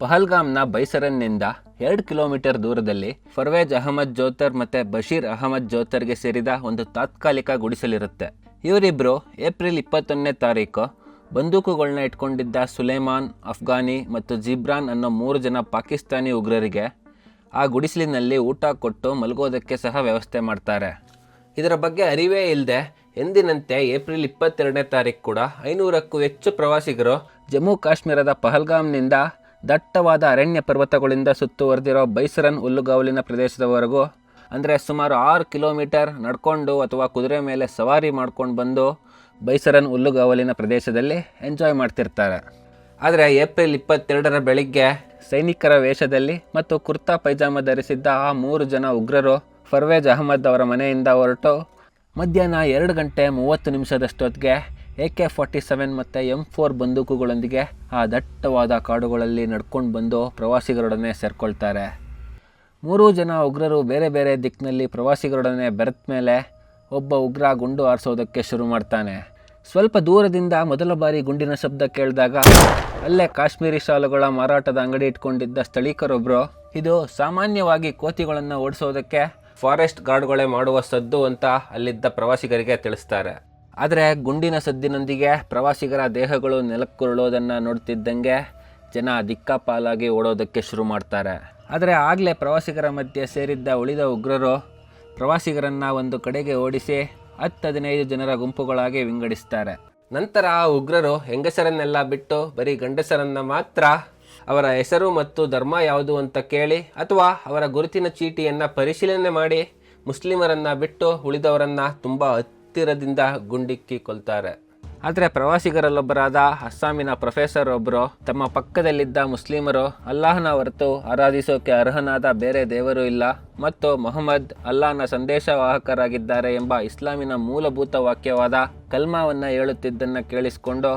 ಪಹಲ್ಗಾಮ್ನ ಬೈಸರನ್ನಿಂದ ಎರಡು ಕಿಲೋಮೀಟರ್ ದೂರದಲ್ಲಿ ಫರ್ವೇಜ್ ಅಹಮದ್ ಜೋತರ್ ಮತ್ತೆ ಬಶೀರ್ ಅಹಮದ್ ಜೋತರ್ಗೆ ಸೇರಿದ ಒಂದು ತಾತ್ಕಾಲಿಕ ಗುಡಿಸಲಿರುತ್ತೆ. ಇವರಿಬ್ಬರು ಏಪ್ರಿಲ್ ಇಪ್ಪತ್ತೊಂದನೇ ತಾರೀಕು ಬಂದೂಕುಗಳನ್ನ ಇಟ್ಕೊಂಡಿದ್ದ ಸುಲೇಮಾನ್, ಅಫ್ಘಾನಿ ಮತ್ತು ಜಿಬ್ರಾನ್ ಅನ್ನೋ ಮೂರು ಜನ ಪಾಕಿಸ್ತಾನಿ ಉಗ್ರರಿಗೆ ಆ ಗುಡಿಸಲಿನಲ್ಲಿ ಊಟ ಕೊಟ್ಟು ಮಲಗೋದಕ್ಕೆ ಸಹ ವ್ಯವಸ್ಥೆ ಮಾಡ್ತಾರೆ. ಇದರ ಬಗ್ಗೆ ಅರಿವೇ ಇಲ್ಲದೆ ಎಂದಿನಂತೆ ಏಪ್ರಿಲ್ ಇಪ್ಪತ್ತೆರಡನೇ ತಾರೀಕು ಕೂಡ ಐನೂರಕ್ಕೂ ಹೆಚ್ಚು ಪ್ರವಾಸಿಗರು ಜಮ್ಮು ಕಾಶ್ಮೀರದ ಪಹಲ್ಗಾಮ್ನಿಂದ ದಟ್ಟವಾದ ಅರಣ್ಯ ಪರ್ವತಗಳಿಂದ ಸುತ್ತುವರೆದಿರೋ ಬೈಸರನ್ ಹುಲ್ಲುಗಾವಲಿನ ಪ್ರದೇಶದವರೆಗೂ, ಅಂದರೆ ಸುಮಾರು ಆರು ಕಿಲೋಮೀಟರ್ ನಡ್ಕೊಂಡು ಅಥವಾ ಕುದುರೆ ಮೇಲೆ ಸವಾರಿ ಮಾಡ್ಕೊಂಡು ಬಂದು ಬೈಸರನ್ ಹುಲ್ಲುಗಾವಲಿನ ಪ್ರದೇಶದಲ್ಲಿ ಎಂಜಾಯ್ ಮಾಡ್ತಿರ್ತಾರೆ. ಆದರೆ ಏಪ್ರಿಲ್ ಇಪ್ಪತ್ತೆರಡರ ಬೆಳಿಗ್ಗೆ ಸೈನಿಕರ ವೇಷದಲ್ಲಿ ಮತ್ತು ಕುರ್ತಾ ಪೈಜಾಮ ಧರಿಸಿದ್ದ ಆ ಮೂರು ಜನ ಉಗ್ರರು ಫರ್ವೇಜ್ ಅಹಮದ್ ಅವರ ಮನೆಯಿಂದ ಹೊರಟು ಮಧ್ಯಾಹ್ನ ಎರಡು ಗಂಟೆ ಮೂವತ್ತು ನಿಮಿಷದಷ್ಟೊತ್ತಿಗೆ ಎ ಕೆ ಫಾರ್ಟಿ ಸೆವೆನ್ ಮತ್ತು ಎಂ ಫೋರ್ ಬಂದೂಕುಗಳೊಂದಿಗೆ ಆ ದಟ್ಟವಾದ ಕಾಡುಗಳಲ್ಲಿ ನಡ್ಕೊಂಡು ಬಂದು ಪ್ರವಾಸಿಗರೊಡನೆ ಸೇರ್ಕೊಳ್ತಾರೆ. ಮೂರೂ ಜನ ಉಗ್ರರು ಬೇರೆ ಬೇರೆ ದಿಕ್ಕಿನಲ್ಲಿ ಪ್ರವಾಸಿಗರೊಡನೆ ಬೆರೆತ ಮೇಲೆ ಒಬ್ಬ ಉಗ್ರ ಗುಂಡು ಆರಿಸೋದಕ್ಕೆ ಶುರು ಮಾಡ್ತಾನೆ. ಸ್ವಲ್ಪ ದೂರದಿಂದ ಮೊದಲ ಬಾರಿ ಗುಂಡಿನ ಶಬ್ದ ಕೇಳಿದಾಗ ಅಲ್ಲೇ ಕಾಶ್ಮೀರಿ ಶಾಲುಗಳ ಮಾರಾಟದ ಅಂಗಡಿ ಇಟ್ಕೊಂಡಿದ್ದ ಸ್ಥಳೀಕರೊಬ್ಬರು ಇದು ಸಾಮಾನ್ಯವಾಗಿ ಕೋತಿಗಳನ್ನು ಓಡಿಸೋದಕ್ಕೆ ಫಾರೆಸ್ಟ್ ಗಾರ್ಡ್ಗಳೇ ಮಾಡುವ ಸದ್ದು ಅಂತ ಅಲ್ಲಿದ್ದ ಪ್ರವಾಸಿಗರಿಗೆ ತಿಳಿಸ್ತಾರೆ. ಆದರೆ ಗುಂಡಿನ ಸದ್ದಿನೊಂದಿಗೆ ಪ್ರವಾಸಿಗರ ದೇಹಗಳು ನೆಲಕ್ಕುರುಳೋದನ್ನು ನೋಡ್ತಿದ್ದಂಗೆ ಜನ ದಿಕ್ಕಾಪಾಲಾಗಿ ಓಡೋದಕ್ಕೆ ಶುರು ಮಾಡ್ತಾರೆ. ಆದರೆ ಆಗಲೇ ಪ್ರವಾಸಿಗರ ಮಧ್ಯೆ ಸೇರಿದ್ದ ಉಳಿದ ಉಗ್ರರು ಪ್ರವಾಸಿಗರನ್ನು ಒಂದು ಕಡೆಗೆ ಓಡಿಸಿ ಹತ್ತು ಹದಿನೈದು ಜನರ ಗುಂಪುಗಳಾಗಿ ವಿಂಗಡಿಸ್ತಾರೆ. ನಂತರ ಆ ಉಗ್ರರು ಹೆಂಗಸರನ್ನೆಲ್ಲ ಬಿಟ್ಟು ಬರೀ ಗಂಡಸರನ್ನ ಮಾತ್ರ ಅವರ ಹೆಸರು ಮತ್ತು ಧರ್ಮ ಯಾವುದು ಅಂತ ಕೇಳಿ ಅಥವಾ ಅವರ ಗುರುತಿನ ಚೀಟಿಯನ್ನು ಪರಿಶೀಲನೆ ಮಾಡಿ ಮುಸ್ಲಿಮರನ್ನ ಬಿಟ್ಟು ಉಳಿದವರನ್ನ ತುಂಬ ಹತ್ತಿರದಿಂದ ಗುಂಡಿಕ್ಕಿ ಕೊಲ್ತಾರೆ. ಆದರೆ ಪ್ರವಾಸಿಗರಲ್ಲೊಬ್ಬರಾದ ಅಸ್ಸಾಮಿನ ಪ್ರೊಫೆಸರ್ ಒಬ್ಬರು ತಮ್ಮ ಪಕ್ಕದಲ್ಲಿದ್ದ ಮುಸ್ಲಿಮರು ಅಲ್ಲಾಹನ ಹೊರತು ಆರಾಧಿಸೋಕೆ ಅರ್ಹನಾದ ಬೇರೆ ದೇವರು ಇಲ್ಲ ಮತ್ತು ಮೊಹಮ್ಮದ್ ಅಲ್ಲಾಹನ ಸಂದೇಶವಾಹಕರಾಗಿದ್ದಾರೆ ಎಂಬ ಇಸ್ಲಾಮಿನ ಮೂಲಭೂತ ವಾಕ್ಯವಾದ ಕಲ್ಮಾವನ್ನು ಹೇಳುತ್ತಿದ್ದನ್ನು ಕೇಳಿಸಿಕೊಂಡು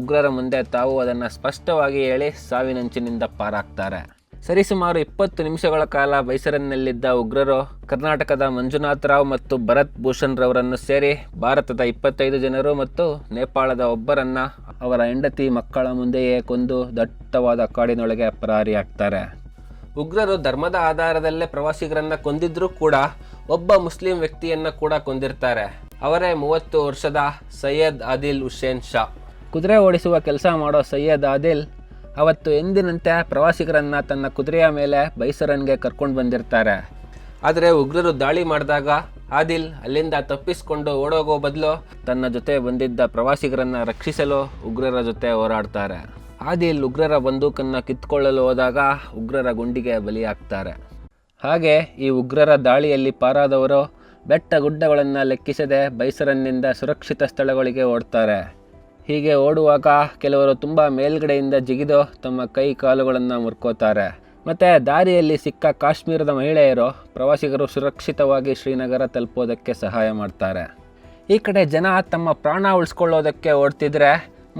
ಉಗ್ರರ ಮುಂದೆ ತಾವು ಅದನ್ನು ಸ್ಪಷ್ಟವಾಗಿ ಹೇಳಿ ಸಾವಿನಂಚಿನಿಂದ ಪಾರಾಗ್ತಾರೆ. ಸರಿಸುಮಾರು ಇಪ್ಪತ್ತು ನಿಮಿಷಗಳ ಕಾಲ ಬೈಸರನ್ನಲ್ಲಿದ್ದ ಉಗ್ರರು ಕರ್ನಾಟಕದ ಮಂಜುನಾಥ್ ರಾವ್ ಮತ್ತು ಭರತ್ ಭೂಷಣ್ ರವರನ್ನು ಸೇರಿ ಭಾರತದ ಇಪ್ಪತ್ತೈದು ಜನರು ಮತ್ತು ನೇಪಾಳದ ಒಬ್ಬರನ್ನ ಅವರ ಹೆಂಡತಿ ಮಕ್ಕಳ ಮುಂದೆಯೇ ಕೊಂದು ದಟ್ಟವಾದ ಕಾಡಿನೊಳಗೆ ಪರಾರಿಯಾಗ್ತಾರೆ. ಉಗ್ರರು ಧರ್ಮದ ಆಧಾರದಲ್ಲೇ ಪ್ರವಾಸಿಗರನ್ನ ಕೊಂದಿದ್ರೂ ಕೂಡ ಒಬ್ಬ ಮುಸ್ಲಿಂ ವ್ಯಕ್ತಿಯನ್ನ ಕೂಡ ಕೊಂದಿರ್ತಾರೆ. ಅವರೇ ಮೂವತ್ತು ವರ್ಷದ ಸೈಯದ್ ಆದಿಲ್ ಹುಸೇನ್ ಶಾ. ಕುದುರೆ ಓಡಿಸುವ ಕೆಲಸ ಮಾಡೋ ಸೈಯದ್ ಆದಿಲ್ ಅವತ್ತು ಎಂದಿನಂತೆ ಪ್ರವಾಸಿಗರನ್ನ ತನ್ನ ಕುದುರೆಯ ಮೇಲೆ ಬೈಸರನ್ಗೆ ಕರ್ಕೊಂಡು ಬಂದಿರ್ತಾರೆ. ಆದರೆ ಉಗ್ರರು ದಾಳಿ ಮಾಡಿದಾಗ ಆದಿಲ್ ಅಲ್ಲಿಂದ ತಪ್ಪಿಸಿಕೊಂಡು ಓಡೋಗೋ ಬದಲು ತನ್ನ ಜೊತೆ ಬಂದಿದ್ದ ಪ್ರವಾಸಿಗರನ್ನ ರಕ್ಷಿಸಲು ಉಗ್ರರ ಜೊತೆ ಹೋರಾಡ್ತಾರೆ. ಆದಿಲ್ ಉಗ್ರರ ಬಂದೂಕನ್ನು ಕಿತ್ಕೊಳ್ಳಲು ಹೋದಾಗ ಉಗ್ರರ ಗುಂಡಿಗೆ ಬಲಿಯಾಗ್ತಾರೆ. ಹಾಗೆ ಈ ಉಗ್ರರ ದಾಳಿಯಲ್ಲಿ ಪಾರಾದವರು ಬೆಟ್ಟ ಗುಡ್ಡಗಳನ್ನು ಲೆಕ್ಕಿಸದೆ ಬೈಸರನ್ನಿಂದ ಸುರಕ್ಷಿತ ಸ್ಥಳಗಳಿಗೆ ಓಡ್ತಾರೆ. ಹೀಗೆ ಓಡುವಾಗ ಕೆಲವರು ತುಂಬ ಮೇಲ್ಗಡೆಯಿಂದ ಜಿಗಿದು ತಮ್ಮ ಕೈ ಕಾಲುಗಳನ್ನು ಮುರ್ಕೋತಾರೆ. ಮತ್ತು ದಾರಿಯಲ್ಲಿ ಸಿಕ್ಕ ಕಾಶ್ಮೀರದ ಮಹಿಳೆಯರು ಪ್ರವಾಸಿಗರು ಸುರಕ್ಷಿತವಾಗಿ ಶ್ರೀನಗರ ತಲುಪೋದಕ್ಕೆ ಸಹಾಯ ಮಾಡ್ತಾರೆ. ಈ ಕಡೆ ಜನ ತಮ್ಮ ಪ್ರಾಣ ಉಳಿಸ್ಕೊಳ್ಳೋದಕ್ಕೆ ಓಡ್ತಿದ್ರೆ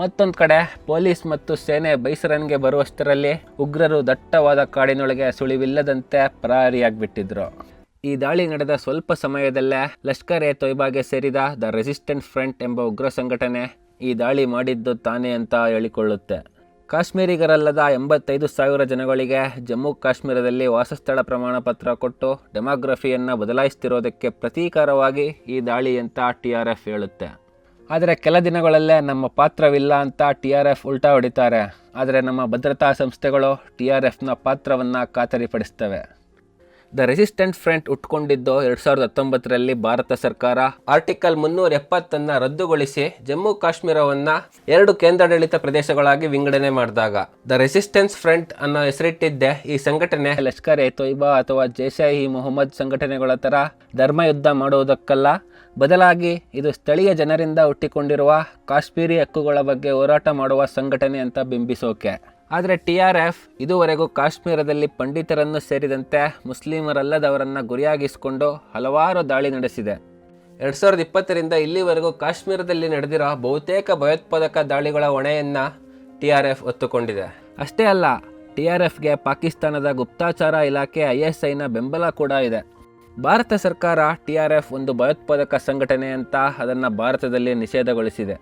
ಮತ್ತೊಂದು ಕಡೆ ಪೊಲೀಸ್ ಮತ್ತು ಸೇನೆ ಬೈಸರನ್ಗೆ ಬರುವಷ್ಟರಲ್ಲಿ ಉಗ್ರರು ದಟ್ಟವಾದ ಕಾಡಿನೊಳಗೆ ಸುಳಿವಿಲ್ಲದಂತೆ ಪರಾರಿಯಾಗಿಬಿಟ್ಟಿದ್ರು. ಈ ದಾಳಿ ನಡೆದ ಸ್ವಲ್ಪ ಸಮಯದಲ್ಲೇ ಲಷ್ಕರ್ ಎ ತೊಯ್ಬಾಗೆ ಸೇರಿದ ದ ರೆಸಿಸ್ಟೆಂಟ್ ಫ್ರಂಟ್ ಎಂಬ ಉಗ್ರ ಸಂಘಟನೆ ಈ ದಾಳಿ ಮಾಡಿದ್ದು ತಾನೇ ಅಂತ ಹೇಳಿಕೊಳ್ಳುತ್ತೆ. ಕಾಶ್ಮೀರಿಗರಲ್ಲದ ಎಂಬತ್ತೈದು ಸಾವಿರ ಜನಗಳಿಗೆ ಜಮ್ಮು ಕಾಶ್ಮೀರದಲ್ಲಿ ವಾಸಸ್ಥಳ ಪ್ರಮಾಣ ಪತ್ರ ಕೊಟ್ಟು ಡೆಮೋಗ್ರಫಿಯನ್ನು ಬದಲಾಯಿಸ್ತಿರೋದಕ್ಕೆ ಪ್ರತೀಕಾರವಾಗಿ ಈ ದಾಳಿ ಅಂತ ಟಿ ಆರ್ ಎಫ್ ಹೇಳುತ್ತೆ. ಆದರೆ ಕೆಲ ದಿನಗಳಲ್ಲೇ ನಮ್ಮ ಪಾತ್ರವಿಲ್ಲ ಅಂತ ಟಿ ಆರ್ ಎಫ್ ಉಲ್ಟಾ ಹೊಡಿತಾರೆ. ಆದರೆ ನಮ್ಮ ಭದ್ರತಾ ಸಂಸ್ಥೆಗಳು ಟಿ ಆರ್ ಎಫ್ನ ಪಾತ್ರವನ್ನು ಖಾತರಿಪಡಿಸ್ತವೆ. ದ ರೆಸಿಸ್ಟೆಂಟ್ ಫ್ರಂಟ್ ಉಟ್ಕೊಂಡಿದ್ದು ಎರಡು ಸಾವಿರದ ಹತ್ತೊಂಬತ್ತರಲ್ಲಿ ಭಾರತ ಸರ್ಕಾರ. ಆರ್ಟಿಕಲ್ ಮುನ್ನೂರ ಎಪ್ಪತ್ತನ್ನು ರದ್ದುಗೊಳಿಸಿ ಜಮ್ಮು ಕಾಶ್ಮೀರವನ್ನು ಎರಡು ಕೇಂದ್ರಾಡಳಿತ ಪ್ರದೇಶಗಳಾಗಿ ವಿಂಗಡಣೆ ಮಾಡಿದಾಗ. ದ ರೆಸಿಸ್ಟೆನ್ಸ್ ಫ್ರಂಟ್ ಅನ್ನೋ ಹೆಸರಿಟ್ಟಿದ್ದೆ ಈ ಸಂಘಟನೆ. ಲಷ್ಕರ್ ಎ ತೊಯ್ಬಾ ಅಥವಾ ಜೈಷೆ ಇ ಮೊಹಮ್ಮದ್ ಸಂಘಟನೆಗಳ ಥರ ಧರ್ಮಯುದ್ಧ ಮಾಡುವುದಕ್ಕಲ್ಲ. ಬದಲಾಗಿ ಇದು ಸ್ಥಳೀಯ ಜನರಿಂದ ಹುಟ್ಟಿಕೊಂಡಿರುವ ಕಾಶ್ಮೀರಿ ಹಕ್ಕುಗಳ ಬಗ್ಗೆ ಹೋರಾಟ ಮಾಡುವ ಸಂಘಟನೆ ಅಂತ ಬಿಂಬಿಸೋಕೆ. ಆದರೆ ಟಿ ಆರ್ ಎಫ್ ಇದುವರೆಗೂ ಕಾಶ್ಮೀರದಲ್ಲಿ ಪಂಡಿತರನ್ನು ಸೇರಿದಂತೆ ಮುಸ್ಲಿಮರಲ್ಲದವರನ್ನು ಗುರಿಯಾಗಿಸಿಕೊಂಡು ಹಲವಾರು ದಾಳಿ ನಡೆಸಿದೆ. ಎರಡು ಸಾವಿರದ ಇಪ್ಪತ್ತರಿಂದ ಇಲ್ಲಿವರೆಗೂ ಕಾಶ್ಮೀರದಲ್ಲಿ ನಡೆದಿರೋ ಬಹುತೇಕ ಭಯೋತ್ಪಾದಕ ದಾಳಿಗಳ ಹೊಣೆಯನ್ನು ಟಿ ಆರ್ ಎಫ್ ಹೊತ್ತುಕೊಂಡಿದೆ. ಅಷ್ಟೇ ಅಲ್ಲ, ಟಿ ಆರ್ ಎಫ್ಗೆ ಪಾಕಿಸ್ತಾನದ ಗುಪ್ತಾಚಾರ ಇಲಾಖೆ ಐ ಎಸ್ ಐನ ಬೆಂಬಲ ಕೂಡ ಇದೆ. ಭಾರತ ಸರ್ಕಾರ ಟಿ ಆರ್ ಎಫ್ ಒಂದು ಭಯೋತ್ಪಾದಕ ಸಂಘಟನೆ ಅಂತ ಅದನ್ನು ಭಾರತದಲ್ಲಿ ನಿಷೇಧಗೊಳಿಸಿದೆ.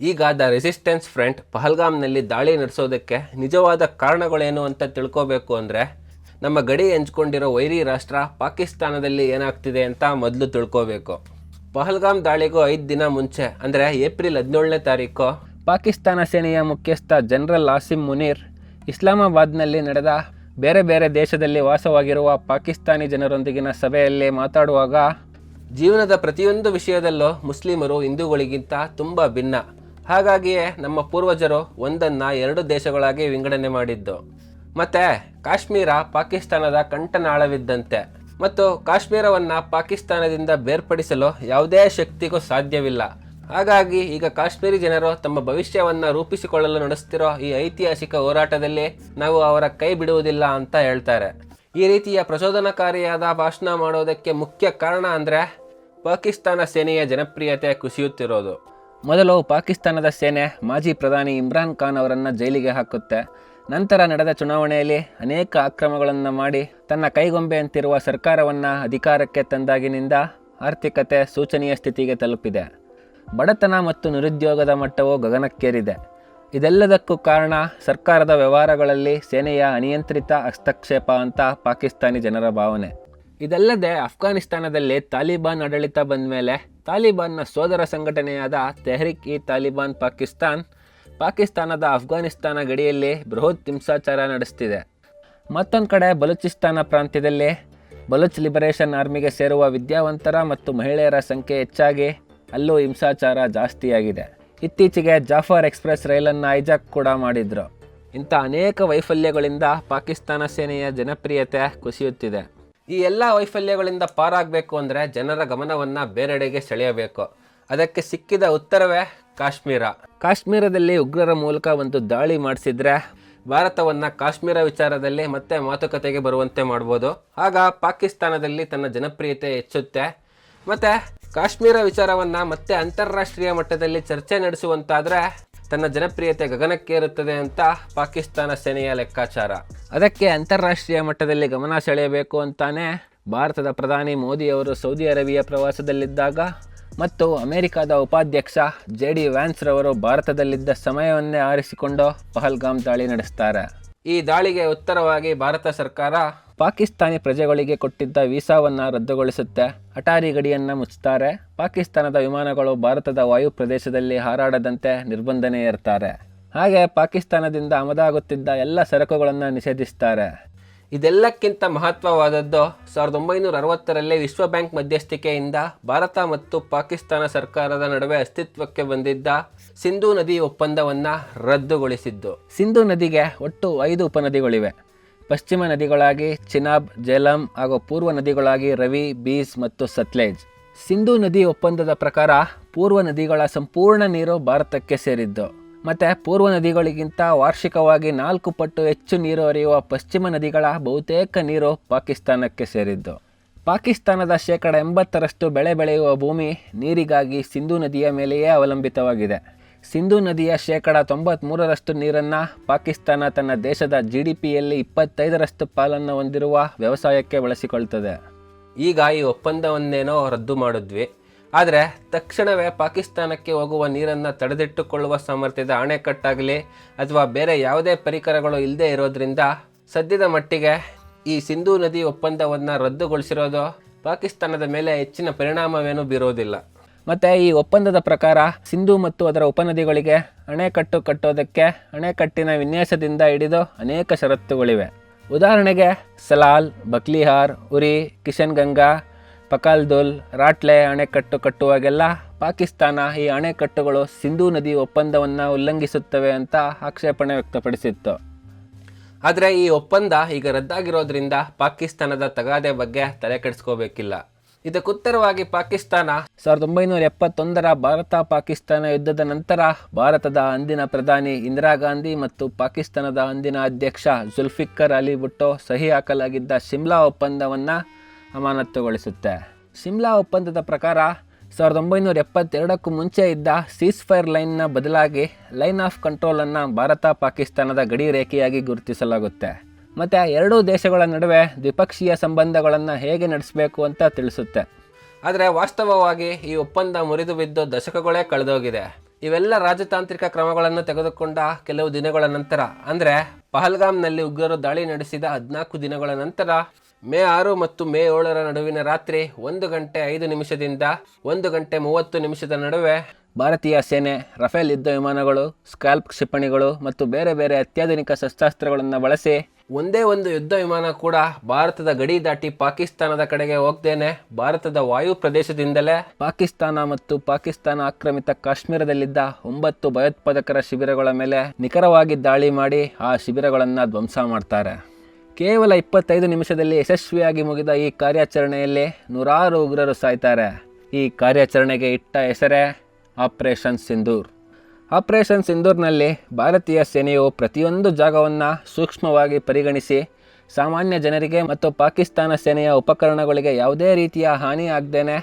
ಈಗ ದ ರೆಸಿಸ್ಟೆನ್ಸ್ ಫ್ರಂಟ್ ಪಹಲ್ಗಾಮ್ನಲ್ಲಿ ದಾಳಿ ನಡೆಸೋದಕ್ಕೆ ನಿಜವಾದ ಕಾರಣಗಳೇನು ಅಂತ ತಿಳ್ಕೋಬೇಕು ಅಂದರೆ, ನಮ್ಮ ಗಡಿ ಹಂಚ್ಕೊಂಡಿರೋ ವೈರಿ ರಾಷ್ಟ್ರ ಪಾಕಿಸ್ತಾನದಲ್ಲಿ ಏನಾಗ್ತಿದೆ ಅಂತ ಮೊದಲು ತಿಳ್ಕೋಬೇಕು. ಪಹಲ್ಗಾಮ್ ದಾಳಿಗೂ ಐದು ದಿನ ಮುಂಚೆ, ಅಂದರೆ ಏಪ್ರಿಲ್ ಹದಿನೇಳನೇ ತಾರೀಕು, ಪಾಕಿಸ್ತಾನ ಸೇನೆಯ ಮುಖ್ಯಸ್ಥ ಜನರಲ್ ಆಸಿಮ್ ಮುನೀರ್ ಇಸ್ಲಾಮಾಬಾದ್ನಲ್ಲಿ ನಡೆದ ಬೇರೆ ಬೇರೆ ದೇಶದಲ್ಲಿ ವಾಸವಾಗಿರುವ ಪಾಕಿಸ್ತಾನಿ ಜನರೊಂದಿಗಿನ ಸಭೆಯಲ್ಲಿ ಮಾತಾಡುವಾಗ, ಜೀವನದ ಪ್ರತಿಯೊಂದು ವಿಷಯದಲ್ಲೂ ಮುಸ್ಲಿಮರು ಹಿಂದೂಗಳಿಗಿಂತ ತುಂಬ ಭಿನ್ನ. ಹಾಗಾಗಿಯೇ ನಮ್ಮ ಪೂರ್ವಜರು ಒಂದನ್ನು ಎರಡು ದೇಶಗಳಾಗಿ ವಿಂಗಡಣೆ ಮಾಡಿದ್ದು. ಮತ್ತೆ ಕಾಶ್ಮೀರ ಪಾಕಿಸ್ತಾನದ ಕಂಠನಾಳವಿದ್ದಂತೆ ಮತ್ತು ಕಾಶ್ಮೀರವನ್ನು ಪಾಕಿಸ್ತಾನದಿಂದ ಬೇರ್ಪಡಿಸಲು ಯಾವುದೇ ಶಕ್ತಿಗೂ ಸಾಧ್ಯವಿಲ್ಲ. ಹಾಗಾಗಿ ಈಗ ಕಾಶ್ಮೀರಿ ಜನರು ತಮ್ಮ ಭವಿಷ್ಯವನ್ನು ರೂಪಿಸಿಕೊಳ್ಳಲು ನಡೆಸ್ತಿರೋ ಈ ಐತಿಹಾಸಿಕ ಹೋರಾಟದಲ್ಲಿ ನಾವು ಅವರ ಕೈ ಬಿಡುವುದಿಲ್ಲ ಅಂತ ಹೇಳ್ತಾರೆ. ಈ ರೀತಿಯ ಪ್ರಚೋದನಕಾರಿಯಾದ ಭಾಷಣ ಮಾಡೋದಕ್ಕೆ ಮುಖ್ಯ ಕಾರಣ ಅಂದರೆ ಪಾಕಿಸ್ತಾನ ಸೇನೆಯ ಜನಪ್ರಿಯತೆ ಕುಸಿಯುತ್ತಿರೋದು. ಮೊದಲು ಪಾಕಿಸ್ತಾನದ ಸೇನೆ ಮಾಜಿ ಪ್ರಧಾನಿ ಇಮ್ರಾನ್ ಖಾನ್ ಅವರನ್ನು ಜೈಲಿಗೆ ಹಾಕುತ್ತೆ. ನಂತರ ನಡೆದ ಚುನಾವಣೆಯಲ್ಲಿ ಅನೇಕ ಅಕ್ರಮಗಳನ್ನು ಮಾಡಿ ತನ್ನ ಕೈಗೊಂಬೆಯಂತಿರುವ ಸರ್ಕಾರವನ್ನು ಅಧಿಕಾರಕ್ಕೆ ತಂದಾಗಿನಿಂದ ಆರ್ಥಿಕತೆ ಸೂಚನೀಯ ಸ್ಥಿತಿಗೆ ತಲುಪಿದೆ. ಬಡತನ ಮತ್ತು ನಿರುದ್ಯೋಗದ ಮಟ್ಟವು ಗಗನಕ್ಕೇರಿದೆ. ಇದೆಲ್ಲದಕ್ಕೂ ಕಾರಣ ಸರ್ಕಾರದ ವ್ಯವಹಾರಗಳಲ್ಲಿ ಸೇನೆಯ ಅನಿಯಂತ್ರಿತ ಹಸ್ತಕ್ಷೇಪ ಅಂತ ಪಾಕಿಸ್ತಾನಿ ಜನರ ಭಾವನೆ. ಇದಲ್ಲದೆ ಅಫ್ಘಾನಿಸ್ತಾನದಲ್ಲಿ ತಾಲಿಬಾನ್ ಆಡಳಿತ ಬಂದ ಮೇಲೆ ತಾಲಿಬಾನ್ನ ಸೋದರ ಸಂಘಟನೆಯಾದ ತೆಹರಿಕ್ ಇ ತಾಲಿಬಾನ್ ಪಾಕಿಸ್ತಾನ್, ಪಾಕಿಸ್ತಾನದ ಅಫ್ಘಾನಿಸ್ತಾನ ಗಡಿಯಲ್ಲಿ ಬೃಹತ್ ಹಿಂಸಾಚಾರ ನಡೆಸ್ತಿದೆ. ಮತ್ತೊಂದು ಕಡೆ ಬಲೂಚಿಸ್ತಾನ ಪ್ರಾಂತ್ಯದಲ್ಲಿ ಬಲೂಚ್ ಲಿಬರೇಷನ್ ಆರ್ಮಿಗೆ ಸೇರುವ ವಿದ್ಯಾವಂತರ ಮತ್ತು ಮಹಿಳೆಯರ ಸಂಖ್ಯೆ ಹೆಚ್ಚಾಗಿ ಅಲ್ಲೂ ಹಿಂಸಾಚಾರ ಜಾಸ್ತಿಯಾಗಿದೆ. ಇತ್ತೀಚೆಗೆ ಜಾಫರ್ ಎಕ್ಸ್ಪ್ರೆಸ್ ರೈಲನ್ನು ಐಜಾಕ್ ಕೂಡ ಮಾಡಿದರು. ಇಂಥ ಅನೇಕ ವೈಫಲ್ಯಗಳಿಂದ ಪಾಕಿಸ್ತಾನ ಸೇನೆಯ ಜನಪ್ರಿಯತೆ ಕುಸಿಯುತ್ತಿದೆ. ಈ ಎಲ್ಲ ವೈಫಲ್ಯಗಳಿಂದ ಪಾರಾಗಬೇಕು ಅಂದರೆ ಜನರ ಗಮನವನ್ನು ಬೇರೆಡೆಗೆ ಸೆಳೆಯಬೇಕು. ಅದಕ್ಕೆ ಸಿಕ್ಕಿದ ಉತ್ತರವೇ ಕಾಶ್ಮೀರ. ಕಾಶ್ಮೀರದಲ್ಲಿ ಉಗ್ರರ ಮೂಲಕ ಒಂದು ದಾಳಿ ಮಾಡಿಸಿದ್ರೆ ಭಾರತವನ್ನು ಕಾಶ್ಮೀರ ವಿಚಾರದಲ್ಲಿ ಮತ್ತೆ ಮಾತುಕತೆಗೆ ಬರುವಂತೆ ಮಾಡ್ಬೋದು. ಆಗ ಪಾಕಿಸ್ತಾನದಲ್ಲಿ ತನ್ನ ಜನಪ್ರಿಯತೆ ಹೆಚ್ಚುತ್ತೆ. ಮತ್ತು ಕಾಶ್ಮೀರ ವಿಚಾರವನ್ನು ಮತ್ತೆ ಅಂತಾರಾಷ್ಟ್ರೀಯ ಮಟ್ಟದಲ್ಲಿ ಚರ್ಚೆ ನಡೆಸುವಂತಾದರೆ ತನ್ನ ಜನಪ್ರಿಯತೆ ಗಗನಕ್ಕೇರುತ್ತದೆ ಅಂತ ಪಾಕಿಸ್ತಾನ ಸೇನೆಯ ಲೆಕ್ಕಾಚಾರ. ಅದಕ್ಕೆ ಅಂತಾರಾಷ್ಟ್ರೀಯ ಮಟ್ಟದಲ್ಲಿ ಗಮನ ಸೆಳೆಯಬೇಕು ಅಂತಾನೆ ಭಾರತದ ಪ್ರಧಾನಿ ಮೋದಿಯವರು ಸೌದಿ ಅರೇಬಿಯಾ ಪ್ರವಾಸದಲ್ಲಿದ್ದಾಗ ಮತ್ತು ಅಮೆರಿಕದ ಉಪಾಧ್ಯಕ್ಷ ಜೆ ಡಿ ವ್ಯಾನ್ಸ್ರವರು ಭಾರತದಲ್ಲಿದ್ದ ಸಮಯವನ್ನೇ ಆರಿಸಿಕೊಂಡು ಪಹಲ್ಗಾಮ್ ದಾಳಿ ನಡೆಸ್ತಾರೆ. ಈ ದಾಳಿಗೆ ಉತ್ತರವಾಗಿ ಭಾರತ ಸರ್ಕಾರ ಪಾಕಿಸ್ತಾನಿ ಪ್ರಜೆಗಳಿಗೆ ಕೊಟ್ಟಿದ್ದ ವೀಸಾವನ್ನು ರದ್ದುಗೊಳಿಸುತ್ತೆ. ಅಟಾರಿ ಗಡಿಯನ್ನು ಮುಚ್ಚುತ್ತಾರೆ. ಪಾಕಿಸ್ತಾನದ ವಿಮಾನಗಳು ಭಾರತದ ವಾಯು ಪ್ರದೇಶದಲ್ಲಿ ಹಾರಾಡದಂತೆ ನಿರ್ಬಂಧನೆ ಇರ್ತಾರೆ ಹಾಗೆ ಪಾಕಿಸ್ತಾನದಿಂದ ಆಮದಾಗುತ್ತಿದ್ದ ಎಲ್ಲ ಸರಕುಗಳನ್ನು ನಿಷೇಧಿಸ್ತಾರೆ. ಇದೆಲ್ಲಕ್ಕಿಂತ ಮಹತ್ವವಾದದ್ದು ಸಾವಿರದ ಒಂಬೈನೂರ ಅರವತ್ತರಲ್ಲಿ ವಿಶ್ವ ಬ್ಯಾಂಕ್ ಮಧ್ಯಸ್ಥಿಕೆಯಿಂದ ಭಾರತ ಮತ್ತು ಪಾಕಿಸ್ತಾನ ಸರ್ಕಾರದ ನಡುವೆ ಅಸ್ತಿತ್ವಕ್ಕೆ ಬಂದಿದ್ದ ಸಿಂಧೂ ನದಿ ಒಪ್ಪಂದವನ್ನು ರದ್ದುಗೊಳಿಸಿದ್ದು. ಸಿಂಧೂ ನದಿಗೆ ಒಟ್ಟು ಐದು ಉಪನದಿಗಳಿವೆ. ಪಶ್ಚಿಮ ನದಿಗಳಾಗಿ ಚಿನಾಬ್, ಜೇಲಂ ಹಾಗೂ ಪೂರ್ವ ನದಿಗಳಾಗಿ ರವಿ, ಬೀಸ್ ಮತ್ತು ಸತ್ಲೇಜ್. ಸಿಂಧೂ ನದಿ ಒಪ್ಪಂದದ ಪ್ರಕಾರ ಪೂರ್ವ ನದಿಗಳ ಸಂಪೂರ್ಣ ನೀರು ಭಾರತಕ್ಕೆ ಸೇರಿದ್ದು. ಮತ್ತು ಪೂರ್ವ ನದಿಗಳಿಗಿಂತ ವಾರ್ಷಿಕವಾಗಿ ನಾಲ್ಕು ಪಟ್ಟು ಹೆಚ್ಚು ನೀರು ಹರಿಯುವ ಪಶ್ಚಿಮ ನದಿಗಳ ಬಹುತೇಕ ನೀರು ಪಾಕಿಸ್ತಾನಕ್ಕೆ ಸೇರಿದ್ದು. ಪಾಕಿಸ್ತಾನದ ಶೇಕಡ ಎಂಬತ್ತರಷ್ಟು ಬೆಳೆ ಬೆಳೆಯುವ ಭೂಮಿ ನೀರಿಗಾಗಿ ಸಿಂಧೂ ನದಿಯ ಮೇಲೆಯೇ ಅವಲಂಬಿತವಾಗಿದೆ. ಸಿಂಧೂ ನದಿಯ ಶೇಕಡ ತೊಂಬತ್ತ್ಮೂರರಷ್ಟು ನೀರನ್ನು ಪಾಕಿಸ್ತಾನ ತನ್ನ ದೇಶದ ಜಿ ಡಿ ಪಿಯಲ್ಲಿ ಇಪ್ಪತ್ತೈದರಷ್ಟು ಪಾಲನ್ನು ಹೊಂದಿರುವ ವ್ಯವಸಾಯಕ್ಕೆ ಬಳಸಿಕೊಳ್ತದೆ. ಈಗ ಈ ಒಪ್ಪಂದವನ್ನೇನೋ ರದ್ದು ಮಾಡಿದ್ವಿ. ಆದರೆ ತಕ್ಷಣವೇ ಪಾಕಿಸ್ತಾನಕ್ಕೆ ಹೋಗುವ ನೀರನ್ನು ತಡೆದಿಟ್ಟುಕೊಳ್ಳುವ ಸಾಮರ್ಥ್ಯದ ಅಣೆಕಟ್ಟಾಗಲಿ ಅಥವಾ ಬೇರೆ ಯಾವುದೇ ಪರಿಕರಗಳು ಇಲ್ಲದೆ ಇರೋದ್ರಿಂದ ಸದ್ಯದ ಮಟ್ಟಿಗೆ ಈ ಸಿಂಧೂ ನದಿ ಒಪ್ಪಂದವನ್ನು ರದ್ದುಗೊಳಿಸಿರೋದು ಪಾಕಿಸ್ತಾನದ ಮೇಲೆ ಹೆಚ್ಚಿನ ಪರಿಣಾಮವೇನೂ ಬೀರೋದಿಲ್ಲ. ಮತ್ತು ಈ ಒಪ್ಪಂದದ ಪ್ರಕಾರ ಸಿಂಧು ಮತ್ತು ಅದರ ಉಪನದಿಗಳಿಗೆ ಅಣೆಕಟ್ಟು ಕಟ್ಟೋದಕ್ಕೆ ಅಣೆಕಟ್ಟಿನ ವಿನ್ಯಾಸದಿಂದ ಹಿಡಿದು ಅನೇಕ ಷರತ್ತುಗಳಿವೆ. ಉದಾಹರಣೆಗೆ ಸಲಾಲ್, ಬಕ್ಲಿಹಾರ್, ಉರಿ, ಕಿಶನ್ ಗಂಗಾ, ಪಕಾಲ್ದುಲ್, ರಾಟ್ಲೆ ಅಣೆಕಟ್ಟು ಕಟ್ಟುವಾಗೆಲ್ಲ ಪಾಕಿಸ್ತಾನ ಈ ಅಣೆಕಟ್ಟುಗಳು ಸಿಂಧೂ ನದಿ ಒಪ್ಪಂದವನ್ನು ಉಲ್ಲಂಘಿಸುತ್ತವೆ ಅಂತ ಆಕ್ಷೇಪಣೆ ವ್ಯಕ್ತಪಡಿಸಿತ್ತು. ಆದರೆ ಈ ಒಪ್ಪಂದ ಈಗ ರದ್ದಾಗಿರೋದ್ರಿಂದ ಪಾಕಿಸ್ತಾನದ ತಗಾದೆ ಬಗ್ಗೆ ತಲೆ ಕೆಡಿಸ್ಕೋಬೇಕಿಲ್ಲ. ಇದಕ್ಕುತ್ತರವಾಗಿ ಪಾಕಿಸ್ತಾನ ಸಾವಿರದ ಒಂಬೈನೂರ ಎಪ್ಪತ್ತೊಂದರ ಭಾರತ ಪಾಕಿಸ್ತಾನ ಯುದ್ಧದ ನಂತರ ಭಾರತದ ಅಂದಿನ ಪ್ರಧಾನಿ ಇಂದಿರಾ ಗಾಂಧಿ ಮತ್ತು ಪಾಕಿಸ್ತಾನದ ಅಂದಿನ ಅಧ್ಯಕ್ಷ ಜುಲ್ಫಿಕರ್ ಅಲಿ ಭುಟ್ಟೋ ಸಹಿ ಹಾಕಲಾಗಿದ್ದ ಶಿಮ್ಲಾ ಒಪ್ಪಂದವನ್ನು ಅಮಾನತುಗೊಳಿಸುತ್ತೆ. ಶಿಮ್ಲಾ ಒಪ್ಪಂದದ ಪ್ರಕಾರ ಸಾವಿರದ ಒಂಬೈನೂರ ಎಪ್ಪತ್ತೆರಡಕ್ಕೂ ಮುಂಚೆ ಇದ್ದ ಸೀಸ್ ಫೈರ್ ಲೈನ್ನ ಬದಲಾಗಿ ಲೈನ್ ಆಫ್ ಕಂಟ್ರೋಲನ್ನು ಭಾರತ ಪಾಕಿಸ್ತಾನದ ಗಡಿ ರೇಖೆಯಾಗಿ ಗುರುತಿಸಲಾಗುತ್ತೆ. ಮತ್ತು ಎರಡೂ ದೇಶಗಳ ನಡುವೆ ದ್ವಿಪಕ್ಷೀಯ ಸಂಬಂಧಗಳನ್ನು ಹೇಗೆ ನಡೆಸಬೇಕು ಅಂತ ತಿಳಿಸುತ್ತೆ. ಆದರೆ ವಾಸ್ತವವಾಗಿ ಈ ಒಪ್ಪಂದ ಮುರಿದು ಬಿದ್ದು ದಶಕಗಳೇ ಕಳೆದೋಗಿದೆ. ಇವೆಲ್ಲ ರಾಜತಾಂತ್ರಿಕ ಕ್ರಮಗಳನ್ನು ತೆಗೆದುಕೊಂಡ ಕೆಲವು ದಿನಗಳ ನಂತರ. ಅಂದರೆ ಪಹಲ್ಗಾಮ್ನಲ್ಲಿ ಉಗ್ರರು ದಾಳಿ ನಡೆಸಿದ ಹದಿನಾಲ್ಕು ದಿನಗಳ ನಂತರ ಮೇ ಆರು ಮತ್ತು ಮೇ ಏಳರ ನಡುವಿನ ರಾತ್ರಿ ಒಂದು ಗಂಟೆ ಐದು ನಿಮಿಷದಿಂದ ಒಂದು ಗಂಟೆ ಮೂವತ್ತು ನಿಮಿಷದ ನಡುವೆ ಭಾರತೀಯ ಸೇನೆ, ರಫೇಲ್ ಯುದ್ಧ ವಿಮಾನಗಳು ಸ್ಕ್ಯಾಲ್ಪ್ ಕ್ಷಿಪಣಿಗಳು ಮತ್ತು ಬೇರೆ ಬೇರೆ ಅತ್ಯಾಧುನಿಕ ಶಸ್ತ್ರಾಸ್ತ್ರಗಳನ್ನು ಬಳಸಿ ಒಂದೇ ಒಂದು ಯುದ್ಧ ವಿಮಾನ ಕೂಡ ಭಾರತದ ಗಡಿ ದಾಟಿ ಪಾಕಿಸ್ತಾನದ ಕಡೆಗೆ ಹೋಗ್ದೇನೆ. ಭಾರತದ ವಾಯು ಪ್ರದೇಶದಿಂದಲೇ ಪಾಕಿಸ್ತಾನ ಮತ್ತು ಪಾಕಿಸ್ತಾನ ಆಕ್ರಮಿತ ಕಾಶ್ಮೀರದಲ್ಲಿದ್ದ ಒಂಬತ್ತು ಭಯೋತ್ಪಾದಕರ ಶಿಬಿರಗಳ ಮೇಲೆ ನಿಖರವಾಗಿ ದಾಳಿ ಮಾಡಿ ಆ ಶಿಬಿರಗಳನ್ನು ಧ್ವಂಸ ಮಾಡ್ತಾರೆ. ಕೇವಲ ಇಪ್ಪತ್ತೈದು ನಿಮಿಷದಲ್ಲಿ ಯಶಸ್ವಿಯಾಗಿ ಮುಗಿದ ಈ ಕಾರ್ಯಾಚರಣೆಯಲ್ಲಿ ನೂರಾರು ಉಗ್ರರು ಸಾಯ್ತಾರೆ. ಈ ಕಾರ್ಯಾಚರಣೆಗೆ ಇಟ್ಟ ಹೆಸರೇ ಆಪರೇಷನ್ ಸಿಂಧೂರ್. ಆಪರೇಷನ್ ಸಿಂಧೂರ್ನಲ್ಲಿ ಭಾರತೀಯ ಸೇನೆಯು ಪ್ರತಿಯೊಂದು ಜಾಗವನ್ನು ಸೂಕ್ಷ್ಮವಾಗಿ ಪರಿಗಣಿಸಿ, ಸಾಮಾನ್ಯ ಜನರಿಗೆ ಮತ್ತು ಪಾಕಿಸ್ತಾನ ಸೇನೆಯ ಉಪಕರಣಗಳಿಗೆ ಯಾವುದೇ ರೀತಿಯ ಹಾನಿ ಆಗದೇನೆ